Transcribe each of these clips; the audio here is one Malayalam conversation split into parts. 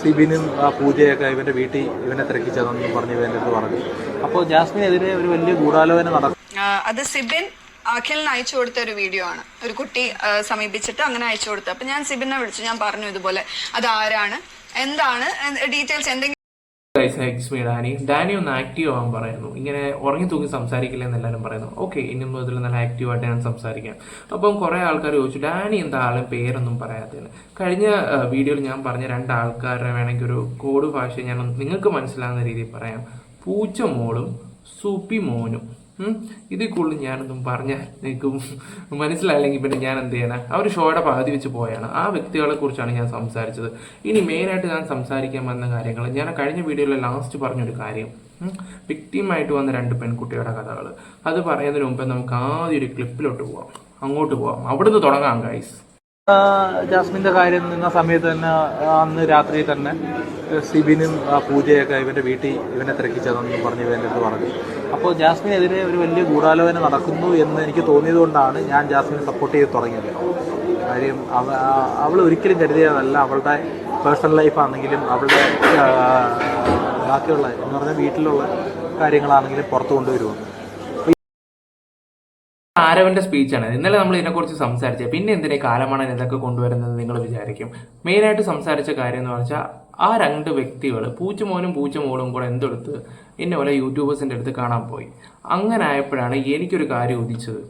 സിബിനും ആ പൂജയൊക്കെ ഇവന്റെ വീട്ടിൽ ഇവനെ തിരക്കിച്ചതെന്ന് പറഞ്ഞു ഇവന്റെ അടുത്ത് പറഞ്ഞു. അപ്പോൾ ജാസ്മിനെതിരെ ഒരു വലിയ ഗൂഢാലോചന നടക്കും. അത് സിബിൻ അഖിലിന് അയച്ചു കൊടുത്ത ഒരു വീഡിയോ ആണ്. ഒരു കുട്ടി സമീപിച്ചിട്ട് അങ്ങനെ അയച്ചു കൊടുത്തു അപ്പൊ ഞാൻ സിബിനെ വിളിച്ചു. ഞാൻ പറഞ്ഞു ഇതുപോലെ അത് ആരാണ്? എന്താണ്? ഡീറ്റെയിൽസ് എന്തെങ്കിലും ഡാനി ഡാനി ഒന്ന് ആക്റ്റീവ് ആവാൻ പറയുന്നു. ഇങ്ങനെ ഉറങ്ങി തൂങ്ങി സംസാരിക്കില്ല എന്ന് എല്ലാവരും പറയുന്നു. ഓക്കെ ഇനി മുതൽ നല്ല ആക്റ്റീവായിട്ട് ഞാൻ സംസാരിക്കാം. അപ്പം കുറേ ആൾക്കാർ ചോദിച്ചു ഡാനി എന്താ ആളും പേരൊന്നും പറയാത്തതിന് കഴിഞ്ഞ വീഡിയോയിൽ ഞാൻ പറഞ്ഞ രണ്ട് വേണമെങ്കിൽ ഒരു കോഡ് ഭാഷ ഞാൻ നിങ്ങൾക്ക് മനസ്സിലാകുന്ന രീതിയിൽ പറയാം. പൂച്ച മോളും സൂപ്പി മോനും. ഇതിൽ കൂടുതൽ ഞാനൊന്നും പറഞ്ഞാൽ നിൽക്കും മനസ്സിലായില്ലെങ്കിൽ പിന്നെ ഞാൻ എന്ത് ചെയ്യാനാ അവർ ഷോയുടെ പകുതി വെച്ച് പോയാണ്. ആ വ്യക്തികളെ കുറിച്ചാണ് ഞാൻ സംസാരിച്ചത്. ഇനി മെയിനായിട്ട് ഞാൻ സംസാരിക്കാൻ വന്ന കാര്യങ്ങൾ ഞാൻ കഴിഞ്ഞ വീഡിയോയിൽ ലാസ്റ്റ് പറഞ്ഞൊരു കാര്യം. വിക്ടിമായിട്ട് വന്ന രണ്ട് പെൺകുട്ടികളുടെ കഥകൾ അത് പറയുന്നതിന് മുമ്പ് നമുക്ക് ആദ്യം ഒരു ക്ലിപ്പിലോട്ട് പോവാം. അങ്ങോട്ട് പോവാം. അവിടുന്ന് തുടങ്ങാം ഗൈസ് ആ, ജാസ്മിന്റെ കാര്യം നിന്ന സമയത്ത് തന്നെ അന്ന് രാത്രി തന്നെ സിബിനും ആ പൂജയൊക്കെ ഇവന്റെ വീട്ടിൽ ഇവനെ തിരക്കിച്ചതെന്ന് പറഞ്ഞ് ഇവന്റെ അടുത്ത് പറഞ്ഞു. അപ്പോൾ ജാസ്മിനെതിരെ ഒരു വലിയ ഗൂഢാലോചന നടക്കുന്നു എന്ന് എനിക്ക് തോന്നിയത് കൊണ്ടാണ് ഞാൻ ജാസ്മിനെ സപ്പോർട്ട് ചെയ്ത് തുടങ്ങിയത്. കാര്യം അവൾ ഒരിക്കലും കരുതിയതല്ല. അവളുടെ പേഴ്സണൽ ലൈഫാണെങ്കിലും അവളുടെ ബാക്കിയുള്ള എന്ന് പറഞ്ഞാൽ വീട്ടിലുള്ള കാര്യങ്ങളാണെങ്കിലും പുറത്തു കൊണ്ടുവരുമെന്ന്. ആരവന്റെ സ്പീച്ചാണ് ഇന്നലെ നമ്മൾ ഇതിനെക്കുറിച്ച് സംസാരിച്ചത്. പിന്നെ എന്തിനെ കാലമാണ് ഇതൊക്കെ കൊണ്ടുവരുന്നത് നിങ്ങൾ വിചാരിക്കും. മെയിനായിട്ട് സംസാരിച്ച കാര്യം എന്ന് പറഞ്ഞാൽ ആ രണ്ട് വ്യക്തികൾ പൂച്ചമോനും പൂച്ചമോളും കൂടെ എന്തെടുത്ത് എന്നെ പോലെ യൂട്യൂബേഴ്സിന്റെ അടുത്ത് കാണാൻ പോയി. അങ്ങനെ ആയപ്പോഴാണ് എനിക്കൊരു കാര്യം ഉദിച്ചത്.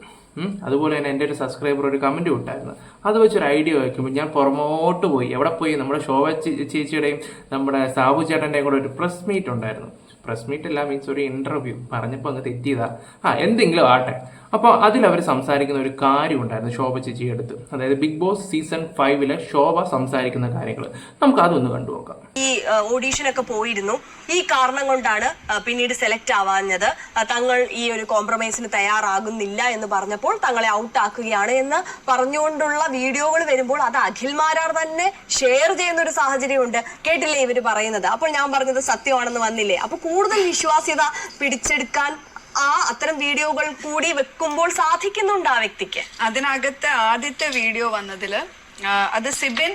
അതുപോലെ തന്നെ എന്റെ ഒരു സബ്സ്ക്രൈബർ ഒരു കമന്റ് വിട്ടായിരുന്നു അത് വെച്ചൊരു ഐഡിയ വയ്ക്കുമ്പോൾ ഞാൻ പുറമോട്ട് പോയി. എവിടെ പോയി? നമ്മുടെ ശോഭ ചേച്ചിയുടെയും നമ്മുടെ സാബു ചേട്ടന്റെയും കൂടെ ഒരു പ്രസ് മീറ്റ് ഉണ്ടായിരുന്നു. പ്രസ് മീറ്റ് അല്ല മീൻസ് ഒരു ഇന്റർവ്യൂ പറഞ്ഞപ്പോൾ അങ്ങ് തെറ്റിയതാ. ആ എന്തെങ്കിലും ആട്ടെ അപ്പോൾ അതിൽ അവർ സംസാരിക്കുന്ന ഒരു കാര്യം ഉണ്ടായിരുന്നു ശോഭ ചേച്ചി അടുത്ത്. അതായത് ബിഗ് ബോസ് സീസൺ ഫൈവിലെ ശോഭ സംസാരിക്കുന്ന കാര്യങ്ങൾ നമുക്ക് അതൊന്ന് കണ്ടു നോക്കാം. ഈ ഓഡീഷൻ ഒക്കെ പോയിരുന്നു. ഈ കാരണം കൊണ്ടാണ് പിന്നീട് സെലക്ട് ആവാഞ്ഞത്. തങ്ങൾ ഈ ഒരു കോംപ്രമൈസിന് തയ്യാറാകുന്നില്ല എന്ന് പറഞ്ഞപ്പോൾ തങ്ങളെ ഔട്ട് ആക്കുകയാണ് എന്ന് പറഞ്ഞുകൊണ്ടുള്ള വീഡിയോകൾ വരുമ്പോൾ അത് അഖിൽമാരാർ തന്നെ ഷെയർ ചെയ്യുന്ന ഒരു സാഹചര്യമുണ്ട്. കേട്ടില്ലേ ഇവർ പറയുന്നത്? അപ്പോൾ ഞാൻ പറഞ്ഞത് സത്യമാണെന്ന് വന്നില്ലേ? അപ്പൊ കൂടുതൽ വിശ്വാസ്യത പിടിച്ചെടുക്കാൻ ആ അത്തരം വീഡിയോകൾ കൂടി വെക്കുമ്പോൾ സാധിക്കുന്നുണ്ട് ആ വ്യക്തിക്ക്. അതിനകത്ത് ആദ്യത്തെ വീഡിയോ വന്നതിൽ അത് സിബിൻ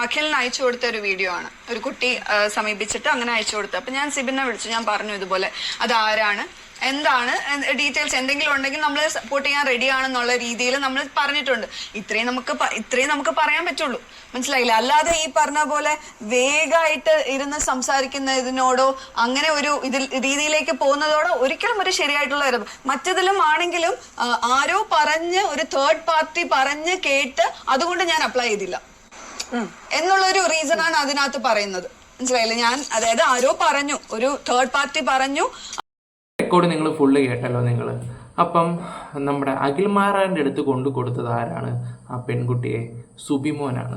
അഖിലിന് അയച്ചു കൊടുത്ത ഒരു വീഡിയോ ആണ്. ഒരു കുട്ടി സമീപിച്ചിട്ട് അങ്ങനെ അയച്ചു കൊടുത്തു. അപ്പൊ ഞാൻ സിബിനെ വിളിച്ചു. ഞാൻ പറഞ്ഞു ഇതുപോലെ അത് ആരാണ്? എന്താണ് ഡീറ്റെയിൽസ് എന്തെങ്കിലും ഉണ്ടെങ്കിൽ നമ്മൾ സപ്പോർട്ട് ചെയ്യാൻ റെഡി ആണെന്നുള്ള രീതിയിൽ നമ്മൾ പറഞ്ഞിട്ടുണ്ട്. ഇത്രയും നമുക്ക് ഇത്രയും നമുക്ക് പറയാൻ പറ്റുള്ളൂ. മനസ്സിലായില്ല? അല്ലാതെ ഈ പറഞ്ഞ പോലെ വേഗമായിട്ട് ഇരുന്ന് സംസാരിക്കുന്നതിനോടോ അങ്ങനെ ഒരു ഇതിൽ രീതിയിലേക്ക് പോകുന്നതോടോ ഒരിക്കലും ഒരു ശരിയായിട്ടുള്ള ഒരു മറ്റതിലും ആണെങ്കിലും ആരോ പറഞ്ഞ് ഒരു തേർഡ് പാർട്ടി പറഞ്ഞ് കേട്ട് അതുകൊണ്ട് ഞാൻ അപ്ലൈ ചെയ്തില്ല. എന്നുള്ളൊരു റീസൺ ആണ് അതിനകത്ത് പറയുന്നത്. മനസ്സിലായില്ല? ഞാൻ അതായത് ആരോ പറഞ്ഞു ഒരു തേർഡ് പാർട്ടി പറഞ്ഞു റെക്കോർഡ് നിങ്ങൾ ഫുള്ള് കേട്ടല്ലോ നിങ്ങൾ. അപ്പം നമ്മുടെ അഖിൽമാറാന്റെ അടുത്ത് കൊണ്ടു കൊടുത്തത് ആരാണ്? ആ പെൺകുട്ടിയെ സുബിമോനാണ്.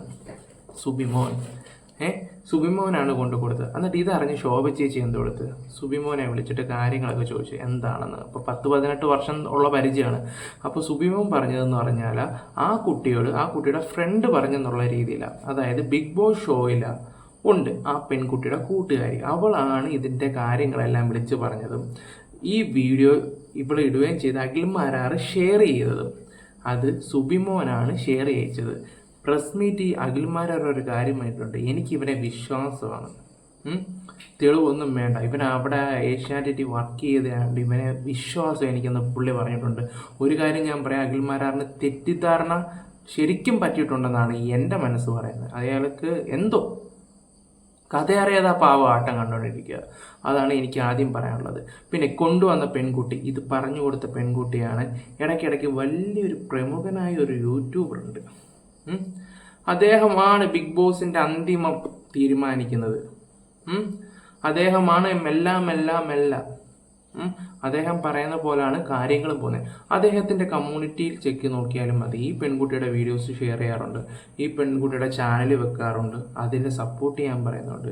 സുബിമോൻ. ഏ? സുബിമോനാണ് കൊണ്ടു കൊടുത്തത്. എന്നിട്ട് ഇതറിഞ്ഞ് ശോഭ ചേച്ചി എന്ത് കൊടുത്ത്? സുബിമോനെ വിളിച്ചിട്ട് കാര്യങ്ങളൊക്കെ ചോദിച്ചു എന്താണെന്ന്. അപ്പോൾ പത്ത് പതിനെട്ട് വർഷം ഉള്ള പരിചയമാണ്. അപ്പോൾ സുബിമോൻ പറഞ്ഞതെന്ന് പറഞ്ഞാൽ ആ കുട്ടിയോട് ആ കുട്ടിയുടെ ഫ്രണ്ട് പറഞ്ഞെന്നുള്ള രീതിയിലാണ് അതായത് ബിഗ് ബോസ് ഷോയില ഉണ്ട് ആ പെൺകുട്ടിയുടെ കൂട്ടുകാരി. അവളാണ് ഇതിന്റെ കാര്യങ്ങളെല്ലാം വിളിച്ചു പറഞ്ഞതും. ഈ വീഡിയോ ഇവിടെ ഇടുകയും ചെയ്ത് അഖിൽമാരാറ് ഷെയർ ചെയ്തത്. അത് സുബിമോനാണ് ഷെയർ ചെയ്യിച്ചത്. പ്രസ് മീറ്റ് ഈ അഖിൽമാരാർ ഒരു കാര്യമായിട്ടുണ്ട്. എനിക്ക് ഇവനെ വിശ്വാസമാണ്. തെളിവൊന്നും വേണ്ട. ഇവൻ അവിടെ ഏഷ്യാനെറ്റി വർക്ക് ചെയ്തതുകൊണ്ട് ഇവനെ വിശ്വാസം എനിക്കെന്ന് പുള്ളി പറഞ്ഞിട്ടുണ്ട്. ഒരു കാര്യം ഞാൻ പറയാം. അഖിൽമാരാറിന് തെറ്റിദ്ധാരണ ശരിക്കും പറ്റിയിട്ടുണ്ടെന്നാണ് എന്റെ മനസ്സ് പറയുന്നത്. അയാൾക്ക് എന്തോ കഥ അറിയാതെ ആ പാവ ആട്ടം കണ്ടുകൊണ്ടിരിക്കുക. അതാണ് എനിക്ക് ആദ്യം പറയാനുള്ളത്. പിന്നെ കൊണ്ടുവന്ന പെൺകുട്ടി ഇത് പറഞ്ഞു കൊടുത്ത പെൺകുട്ടിയാണ്. ഇടയ്ക്കിടയ്ക്ക് വലിയൊരു പ്രമുഖനായ ഒരു യൂട്യൂബർ ഉണ്ട്. അദ്ദേഹമാണ് ബിഗ് ബോസിന്റെ അന്തിമം തീരുമാനിക്കുന്നത്. അദ്ദേഹമാണ് എല്ലാം എല്ലാം എല്ലാം. അദ്ദേഹം പറയുന്ന പോലെയാണ് കാര്യങ്ങളും പോകുന്നത് അദ്ദേഹത്തിന്റെ കമ്മ്യൂണിറ്റിയിൽ ചെക്ക് നോക്കിയാലും മതി. ഈ പെൺകുട്ടിയുടെ വീഡിയോസ് ഷെയർ ചെയ്യാറുണ്ട്. ഈ പെൺകുട്ടിയുടെ ചാനൽ വെക്കാറുണ്ട്. അതിനെ സപ്പോർട്ട് ചെയ്യാൻ പറയുന്നുണ്ട്.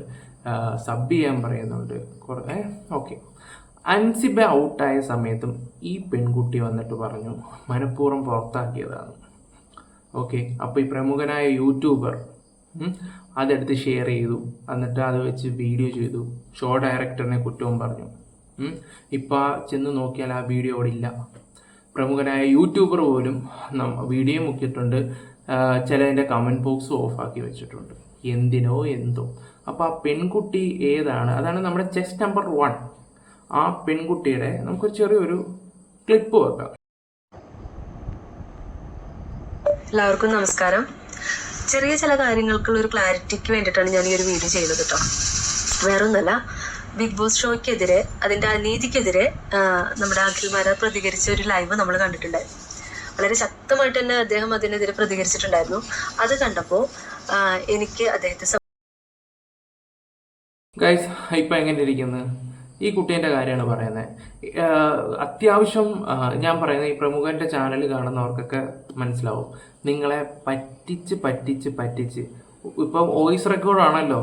സബ് ചെയ്യാൻ പറയുന്നുണ്ട്. കുറേ ഓക്കെ അൻസിബ ഔട്ടായ സമയത്തും ഈ പെൺകുട്ടി വന്നിട്ട് പറഞ്ഞു മനഃപൂർവം പുറത്താക്കിയതാണ്. ഓക്കെ അപ്പോൾ ഈ പ്രമുഖനായ യൂട്യൂബർ അതെടുത്ത് ഷെയർ ചെയ്തു. എന്നിട്ട് അത് വെച്ച് വീഡിയോ ചെയ്തു. ഷോ ഡയറക്ടറിനെ കുറ്റവും പറഞ്ഞു. ഇപ്പം ആ ചെന്ന് നോക്കിയാൽ ആ വീഡിയോ അവിടെ ഇല്ല. പ്രമുഖനായ യൂട്യൂബർ പോലും വീഡിയോ മുക്കിയിട്ടുണ്ട്. ചിലതിന്റെ കമന്റ് ബോക്സ് ഓഫാക്കി വെച്ചിട്ടുണ്ട്. എന്തിനോ എന്തോ. അപ്പോൾ ആ പെൺകുട്ടി ഏതാണ്? അതാണ് നമ്മുടെ ചെസ്റ്റ് നമ്പർ വൺ ആ പെൺകുട്ടിയുടെ നമുക്കൊരു ചെറിയൊരു ക്ലിപ്പ് വെക്കാം. എല്ലാവർക്കും നമസ്കാരം. ചെറിയ ചില കാര്യങ്ങൾക്കുള്ള ഒരു ക്ലാരിറ്റിക്ക് വേണ്ടിയിട്ടാണ് ഞാൻ ഈ ഒരു വീഡിയോ ചെയ്തത് കേട്ടോ വേറൊന്നല്ല ബിഗ് ബോസ് ഷോയ്ക്കെതിരെ അതിന്റെ അനീതിക്കെതിരെ നമ്മുടെ അഖിൽമാര പ്രതികരിച്ച ഒരു ലൈവ് നമ്മൾ കണ്ടിട്ടുണ്ടായിരുന്നു. വളരെ ശക്തമായിട്ട് തന്നെ അദ്ദേഹം അതിനെതിരെ പ്രതികരിച്ചിട്ടുണ്ടായിരുന്നു. അത് കണ്ടപ്പോൾ എനിക്ക് അദ്ദേഹത്തെ ഗൈസ് ഇപ്പം എങ്ങനെ ഇരിക്കുന്നത് ഈ കുട്ടീന്റെ കാര്യമാണ് പറയുന്നത്. അത്യാവശ്യം ഞാൻ പറയുന്നത് ഈ പ്രമുഖന്റെ ചാനൽ കാണുന്നവർക്കൊക്കെ മനസ്സിലാവും. നിങ്ങളെ പറ്റിച്ച് പറ്റിച്ച് പറ്റിച്ച്. ഇപ്പം വോയിസ് റെക്കോർഡാണല്ലോ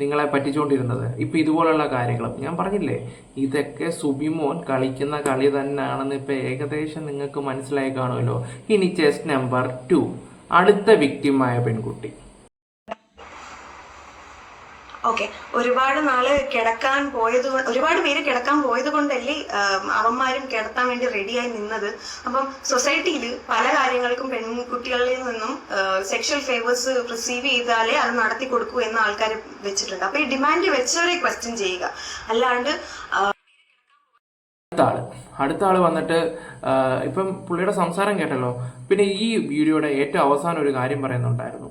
നിങ്ങളെ പറ്റിച്ചുകൊണ്ടിരുന്നത് ഇപ്പം ഇതുപോലുള്ള കാര്യങ്ങളും. ഞാൻ പറഞ്ഞില്ലേ ഇതൊക്കെ സുബിമോൻ കളിക്കുന്ന കളി തന്നെയാണെന്ന് ഇപ്പോൾ ഏകദേശം നിങ്ങൾക്ക് മനസ്സിലായി കാണുമല്ലോ. ഇനി ചെസ് നമ്പർ ടു അടുത്ത വിക്റ്റിമായ പെൺകുട്ടി. ഓക്കെ. ഒരുപാട് നാൾ കിടക്കാൻ പോയത് ഒരുപാട് പേര് കിടക്കാൻ പോയത് കൊണ്ടല്ലേ അവന്മാരും കിടത്താൻ വേണ്ടി റെഡിയായി നിന്നത്. അപ്പം സൊസൈറ്റിയിൽ പല കാര്യങ്ങൾക്കും പെൺകുട്ടികളിൽ നിന്നും സെക്ഷൽ ഫേവേഴ്സ് റിസീവ് ചെയ്താലേ അത് നടത്തി കൊടുക്കൂ എന്ന് ആൾക്കാർ വെച്ചിട്ടുണ്ട്. അപ്പൊ ഈ ഡിമാൻഡ് വെച്ചവരെ ക്വസ്റ്റ്യൻ ചെയ്യുക. അല്ലാണ്ട് അടുത്ത ആൾ അടുത്ത ആൾ വന്നിട്ട് ഇപ്പം പുള്ളിയുടെ സംസാരം കേട്ടല്ലോ. പിന്നെ ഈ വീഡിയോയുടെ ഏറ്റവും അവസാനം ഒരു കാര്യം പറയുന്നുണ്ടായിരുന്നു.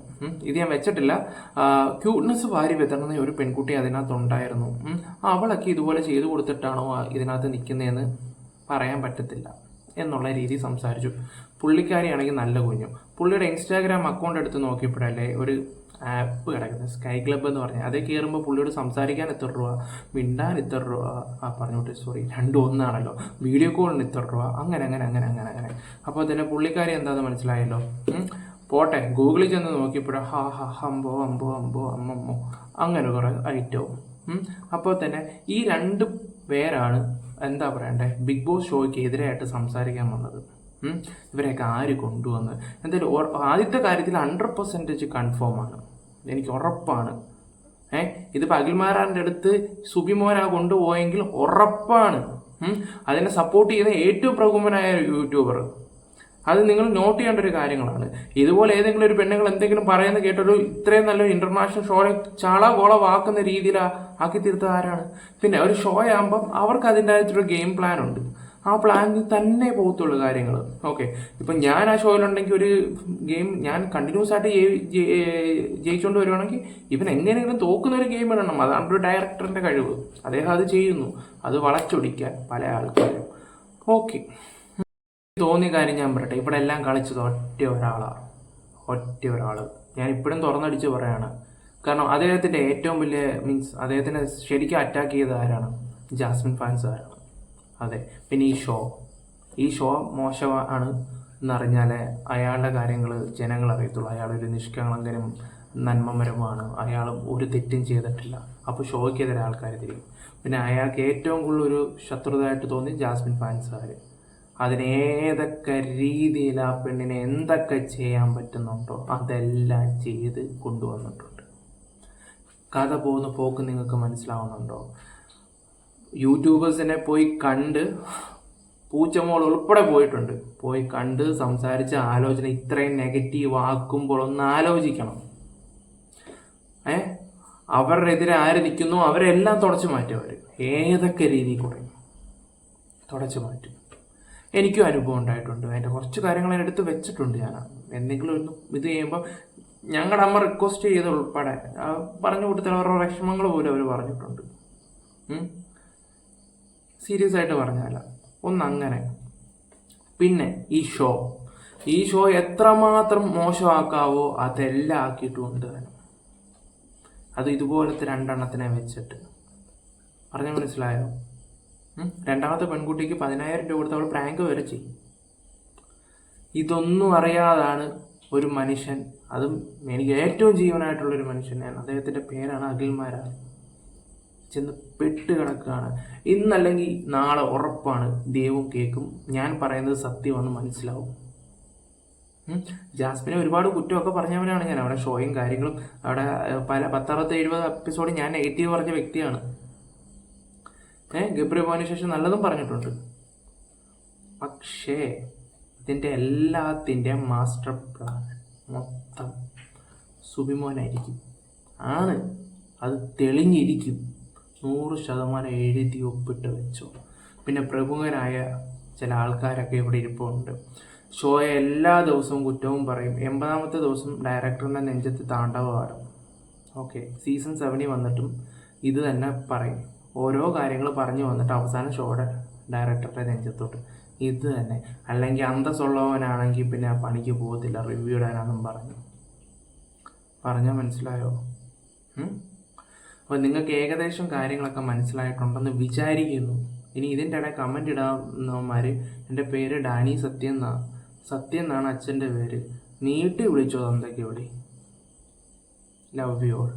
ഇത് ഞാൻ വെച്ചിട്ടില്ല. ക്യൂട്ട്നെസ് വാരി വിതറുന്ന ഒരു പെൺകുട്ടി അതിനകത്ത് ഉണ്ടായിരുന്നു അവളൊക്കെ ഇതുപോലെ ചെയ്തു കൊടുത്തിട്ടാണോ ഇതിനകത്ത് നിൽക്കുന്നതെന്ന് പറയാൻ പറ്റത്തില്ല എന്നുള്ള രീതി സംസാരിച്ചു. പുള്ളിക്കാരിയാണെങ്കിൽ നല്ല കുഞ്ഞു. പുള്ളിയുടെ ഇൻസ്റ്റാഗ്രാം അക്കൗണ്ട് എടുത്ത് നോക്കിയപ്പോഴല്ലേ ഒരു ആപ്പ് കിടക്കുന്നത്. സ്കൈ ക്ലബ്ബ് എന്ന് പറഞ്ഞാൽ അതേ കയറുമ്പോൾ പുള്ളിയോട് സംസാരിക്കാൻ എത്ര രൂപ? മിണ്ടാൻ ഇത്ര രൂപ. ആ പറഞ്ഞോട്ടെ സോറി രണ്ടും ഒന്നാണല്ലോ. വീഡിയോ കോളിന് ഇത്ര രൂപ. അങ്ങനെ അങ്ങനെ അങ്ങനെ അങ്ങനെ അങ്ങനെ. അപ്പോൾ തന്നെ പുള്ളിക്കാരി എന്താണെന്ന് മനസ്സിലായല്ലോ. പോട്ടെ ഗൂഗിളിൽ ചെന്ന് നോക്കിയപ്പോഴും ഹാ ഹാ ഹംബോ അമ്പോ അമ്പോ അമ്മമ്മോ അങ്ങനെ കുറേ ഐറ്റവും. അപ്പോൾ തന്നെ ഈ രണ്ട് പേരാണ് എന്താ പറയണ്ടേ ബിഗ് ബോസ് ഷോയ്ക്ക് എതിരായിട്ട് സംസാരിക്കാൻ വന്നത്. ഇവരെയൊക്കെ ആര് കൊണ്ടുവന്ന്? എന്തായാലും ആദ്യത്തെ കാര്യത്തിൽ ഹൺഡ്രഡ് പെർസെന്റേജ് കൺഫേമാണ് എനിക്ക് ഉറപ്പാണ്. ഏ ഇത് അഖിൽമാരാന്റെ അടുത്ത് സുബിമോനാ കൊണ്ടുപോയെങ്കിൽ ഉറപ്പാണ്. അതിനെ സപ്പോർട്ട് ചെയ്യുന്ന ഏറ്റവും പ്രമുഖനായ യൂട്യൂബർ അത് നിങ്ങൾ നോട്ട് ചെയ്യേണ്ട ഒരു കാര്യങ്ങളാണ്. ഇതുപോലെ ഏതെങ്കിലും ഒരു പെണ്ണുങ്ങൾ എന്തെങ്കിലും പറയുന്നത് കേട്ടൊരു ഇത്രയും നല്ലൊരു ഇന്റർനാഷണൽ ഷോയെ ചാള കോള വാക്കുന്ന രീതിയിൽ ആക്കി തീർത്തത് ആരാണ്? പിന്നെ ഒരു ഷോ ആകുമ്പം അവർക്ക് ഒരു ഗെയിം പ്ലാൻ ഉണ്ട്. ആ പ്ലാനിൽ തന്നെ പോകത്തുള്ളൂ കാര്യങ്ങൾ ഓക്കെ ഇപ്പം ഞാൻ ആ ഷോയിലുണ്ടെങ്കിൽ ഒരു ഗെയിം ഞാൻ കണ്ടിന്യൂസ് ആയിട്ട് ജയി- ജയി- ജയിച്ചുകൊണ്ട് വരുവാണെങ്കിൽ ഇവൻ എങ്ങനെയെങ്കിലും തോക്കുന്ന ഒരു ഗെയിം ഇടണം. അതാണ് ഒരു ഡയറക്ടറിന്റെ കഴിവ്. അദ്ദേഹം അത് ചെയ്യുന്നു. അത് വളച്ചൊടിക്കാൻ പല ആൾക്കാരും. ഓക്കെ തോന്നിയ കാര്യം ഞാൻ പറയട്ടെ. ഇവിടെ എല്ലാം കളിച്ചത് ഒറ്റ ഒരാളാണ് ഒറ്റ ഒരാൾ ഞാൻ ഇപ്പോഴും തുറന്നടിച്ച് പറയാണ്. കാരണം അദ്ദേഹത്തിന്റെ ഏറ്റവും വലിയ മീൻസ് അദ്ദേഹത്തിനെ ശരിക്കും അറ്റാക്ക് ചെയ്ത ആരാണ്? ജാസ്മിൻ ഫാൻസ് ആരാണ് അതെ. പിന്നെ ഈ ഷോ. ഈ ഷോ മോശമാണ് എന്നറിഞ്ഞാൽ അയാളുടെ കാര്യങ്ങൾ ജനങ്ങൾ അറിയത്തുള്ളൂ. അയാളൊരു നിഷ്കളങ്കനും നന്മമരമാണ് അയാൾ ഒരു തെറ്റും ചെയ്തിട്ടില്ല. അപ്പോൾ ഷോയ്ക്കെതിരെ ആൾക്കാർ തിരിയും. പിന്നെ അയാൾക്ക് ഏറ്റവും കൂടുതൽ ഒരു ശത്രുതയായിട്ട് തോന്നി ജാസ്മിൻ ഫാൻസുകാർ അതിനേതൊക്കെ രീതിയിൽ ആ പെണ്ണിനെ എന്തൊക്കെ ചെയ്യാൻ പറ്റുന്നുണ്ടോ അതെല്ലാം ചെയ്ത് കൊണ്ടുവന്നിട്ടുണ്ട്. കഥ പോകുന്ന പോക്ക് നിങ്ങൾക്ക് മനസ്സിലാവുന്നുണ്ടോ? യൂട്യൂബേഴ്സിനെ പോയി കണ്ട് പൂച്ചമോൾ ഉൾപ്പെടെ പോയിട്ടുണ്ട്. പോയി കണ്ട് സംസാരിച്ച് ആലോചന ഇത്രയും നെഗറ്റീവ് ആക്കുമ്പോൾ ഒന്ന് ആലോചിക്കണം. ഏ? അവരുടെ എതിരെ ആര് നിൽക്കുന്നു? അവരെല്ലാം തുടച്ചു മാറ്റും അവർ ഏതൊക്കെ രീതിയിൽ കൂടെ? തുടച്ചു മാറ്റും. എനിക്കും അനുഭവം ഉണ്ടായിട്ടുണ്ട്. അതിന്റെ കുറച്ച് കാര്യങ്ങൾ എന്റെ അടുത്ത് വെച്ചിട്ടുണ്ട് ഞാൻ. എന്തെങ്കിലും ഒന്ന് ഇത് ചെയ്യുമ്പോൾ ഞങ്ങളുടെ അമ്മ റിക്വസ്റ്റ് ചെയ്ത് ഉൾപ്പെടെ. പറഞ്ഞു കൊടുത്താൽ അവരുടെ വിഷമങ്ങൾ പോലും അവർ പറഞ്ഞിട്ടുണ്ട്. സീരിയസ് ആയിട്ട് പറഞ്ഞാല ഒന്നങ്ങനെ. പിന്നെ ഈ ഷോ. ഈ ഷോ എത്രമാത്രം മോശമാക്കാവോ അതെല്ലാം ആക്കിയിട്ട് കൊണ്ടുവരണം അത് ഇതുപോലത്തെ രണ്ടെണ്ണത്തിനെ വെച്ചിട്ട്. പറഞ്ഞു മനസ്സിലായോ? രണ്ടാമത്തെ പെൺകുട്ടിക്ക് പതിനായിരം രൂപ കൊടുത്ത് അവൾ പ്രാങ്ക് വരെ ചെയ്യും. ഇതൊന്നും അറിയാതാണ് ഒരു മനുഷ്യൻ. അതും എനിക്ക് ഏറ്റവും ജീവനായിട്ടുള്ള ഒരു മനുഷ്യൻ ഞാൻ അദ്ദേഹത്തിന്റെ പേരാണ് അഖിൽമാരാർ. ചെന്ന് പെട്ട് കിടക്കുകയാണ്. ഇന്നല്ലെങ്കിൽ നാളെ ഉറപ്പാണ്. ദൈവം കേൾക്കും. ഞാൻ പറയുന്നത് സത്യമാണെന്ന് മനസ്സിലാവും. ജാസ്മിനെ ഒരുപാട് കുറ്റമൊക്കെ പറഞ്ഞവനാണ് ഞാൻ. അവിടെ ഷോയും കാര്യങ്ങളും അവിടെ പല പത്തറുപത്തി എഴുപത് എപ്പിസോഡ് ഞാൻ നെഗറ്റീവ് പറഞ്ഞ വ്യക്തിയാണ്. ഏഹ് ഗബ്രി പോയതിനു ശേഷം നല്ലതും പറഞ്ഞിട്ടുണ്ട്. പക്ഷേ ഇതിന്റെ എല്ലാത്തിന്റെ മാസ്റ്റർ പ്ലാൻ മൊത്തം സുബിമോനായിരിക്കും. ആണ്. അത് തെളിഞ്ഞിരിക്കും. നൂറ് ശതമാനം എഴുതി ഒപ്പിട്ട് വെച്ചു. പിന്നെ പ്രമുഖരായ ചില ആൾക്കാരൊക്കെ ഇവിടെ ഇരിപ്പുണ്ട്. ഷോയെ എല്ലാ ദിവസവും കുറ്റവും പറയും. എൺപതാമത്തെ ദിവസം ഡയറക്ടറിന്റെ നെഞ്ചത്ത് താണ്ഡവമാടും. ഓക്കെ സീസൺ സെവനിൽ വന്നിട്ടും ഇത് തന്നെ പറയും. ഓരോ കാര്യങ്ങൾ പറഞ്ഞു വന്നിട്ട് അവസാനം ഷോയുടെ ഡയറക്ടറുടെ നെഞ്ചത്തോട്ട്. ഇത് തന്നെ. അല്ലെങ്കിൽ അന്തസ്സുള്ളവനാണെങ്കിൽ പിന്നെ ആ പണിക്ക് പോകത്തില്ല. റിവ്യൂ ഇടാനാണെന്നും പറഞ്ഞു. പറഞ്ഞാൽ മനസ്സിലായോ? അപ്പോൾ നിങ്ങൾക്ക് ഏകദേശം കാര്യങ്ങളൊക്കെ മനസ്സിലായിട്ടുണ്ടെന്ന് വിചാരിക്കുന്നു. ഇനി ഇതിന്റെ ഇടയിൽ കമന്റ് ഇടാവുന്നവന്മാർ എന്റെ പേര് ഡാനി സത്യം എന്നാ സത്യം എന്നാണ് അച്ഛന്റെ പേര്. നീട്ടി വിളിച്ചോ വിളി ലവ് യു ഓൾ